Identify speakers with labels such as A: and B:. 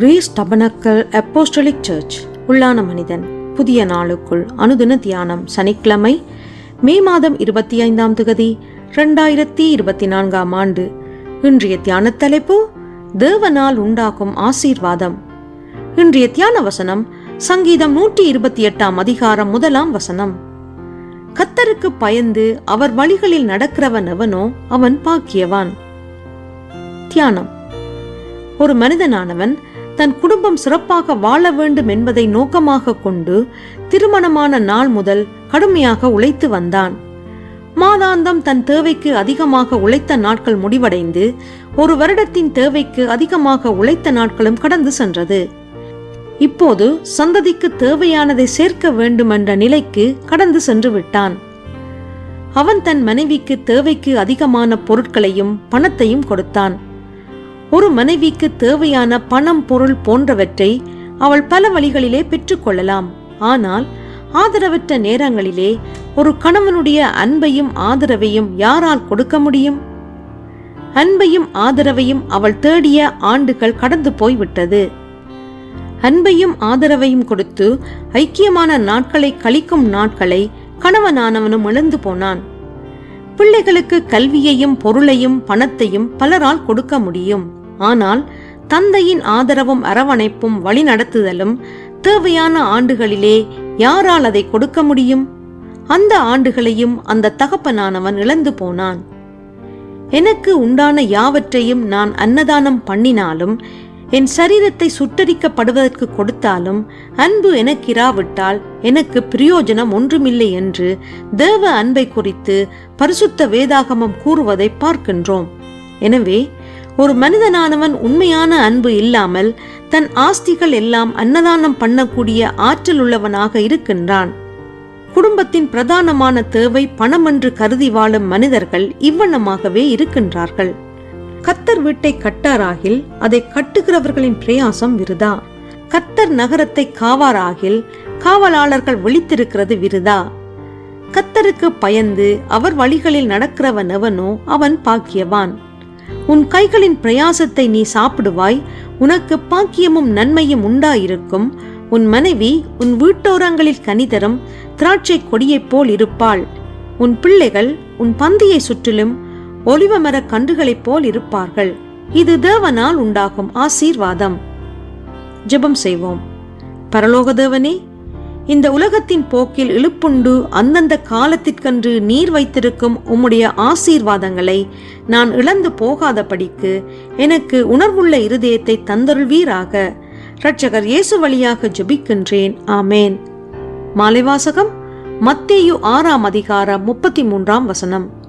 A: Greece tabernacle apostolic search. உள்ளான மனிதன். புதிய நாளுக்குள் அனுதின தியானம் சனிக்கிழமை மே மாதம் இருபத்தி ஐந்தாம் திகதி ரெண்டாயிரத்தி இருபத்தி நான்காம் ஆண்டு. இன்றைய தியான தலைப்பு தேவனால் உண்டாகும் ஆசீர்வாதம். இன்றைய தியான வசனம் சங்கீதம் நூற்றி இருபத்தி எட்டாம் அதிகாரம் முதலாம் வசனம். கத்தருக்கு பயந்து அவர் வழிகளில் நடக்கிறவன் எவனோ அவன் பாக்கியவான். தியானம். ஒரு மனிதனானவன் தன் குடும்பம் சிறப்பாக வாழ வேண்டும் என்பதை நோக்கமாக கொண்டு திருமணமான நாள் முதல் கடுமையாக உழைத்து வந்தான். மாதாந்தம் தன் தேவைக்கு அதிகமாக உழைத்த நாட்கள் முடிவடைந்து ஒரு வருடத்தின் தேவைக்கு அதிகமாக உழைத்த நாட்களும் கடந்து சென்றது. இப்போது சந்ததிக்கு தேவையானதை சேர்க்க வேண்டும் என்ற நிலைக்கு கடந்து சென்று விட்டான். அவன் தன் மனைவிக்கு தேவைக்கு அதிகமான பொருட்களையும் பணத்தையும் கொடுத்தான். ஒரு மனைவிக்கு தேவையான பணம் பொருள் போன்றவற்றை அவள் பல வழிகளிலே பெற்றுக்கொள்ளலாம் ஆனால் ஆதரவற்ற நேரங்களிலே ஒரு கணவனுடைய அன்பையும் ஆதரவையும் யாரால் கொடுக்க முடியும்? அன்பையும் ஆதரவையும் அவள் தேடிய ஆண்டுகள் கடந்து போய்விட்டது. அன்பையும் ஆதரவையும் கொடுத்து ஐக்கியமான நாட்களை கழிக்கும் நாட்களை கணவனானவனும் இழந்து போனான். பிள்ளைகளுக்கு கல்வியையும் பொருளையும் பணத்தையும் பலரால் கொடுக்க முடியும். ஆனால் தந்தையின் ஆதரவும் அரவணைப்பும் வழிநடத்துதலும் தேவையான ஆண்டுகளிலே யாரால் அதை கொடுக்க முடியும்? அந்த ஆண்டுகளையும் அந்த தகப்பனானவன் இழந்து போனான். எனக்கு உண்டான யாவற்றையும் நான் அன்னதானம் பண்ணினாலும் என் சரீரத்தை சுட்டரிக்கப்படுவதற்கு கொடுத்தாலும் அன்பு எனக்கிராவிட்டால் எனக்கு பிரயோஜனம் ஒன்றுமில்லை என்று தேவ அன்பை குறித்து பரிசுத்த வேதாகமம் கூறுவதை பார்க்கின்றோம். எனவே ஒரு மனிதனானவன் உண்மையான அன்பு இல்லாமல் தன் ஆஸ்திகள் எல்லாம் அன்னதானம் பண்ணக்கூடிய ஆற்றல் உள்ளவனாக இருக்கின்றான். குடும்பத்தின் பிரதானமான தேவை பணம் என்று கருதி வாழும் மனிதர்கள் இவ்வண்ணமாகவே இருக்கின்றார்கள். கத்தர் வீட்டை கட்டாராகில் அதை கட்டுகிறவர்களின் பிரயாசம் விருதா? கத்தர் நகரத்தை காவாராகில் காவலாளர்கள் விழித்திருக்கிறது விருதா? கத்தருக்கு பயந்து அவர் வழிகளில் நடக்கிறவன் எவனோ அவன் பாக்கியவான். உன் கைகளின் பிரயாசத்தை நீ சாப்பிடுவாய் உனக்கு பாக்கியமும் நன்மையும் உண்டாயிருக்கும். உன் மனைவி உன் வீட்டோரங்களில் கனிதரும் திராட்சை கொடியைப் போல் இருப்பாள். உன் பிள்ளைகள் உன் பந்தியை சுற்றிலும் ஒலிவமர கன்றுகளைப் போல் இருப்பார்கள். இது தேவனால் உண்டாகும் ஆசீர்வாதம். ஜெபம் செய்வோம். பரலோக தேவனே இந்த உலகத்தின் போக்கில் இழுப்புண்டு அந்தந்த காலத்திற்கென்று நீர் வைத்திருக்கும் உம்முடைய ஆசீர்வாதங்களை நான் இழந்து போகாதபடிக்கு எனக்கு உணர்வுள்ள இருதயத்தை தந்தருள்வீராக. இரட்சகர் இயேசு வழியாக ஜெபிக்கின்றேன். ஆமேன். மாலைவாசகம் மத்தேயு ஆறாம் அதிகாரம் முப்பத்தி மூன்றாம் வசனம்.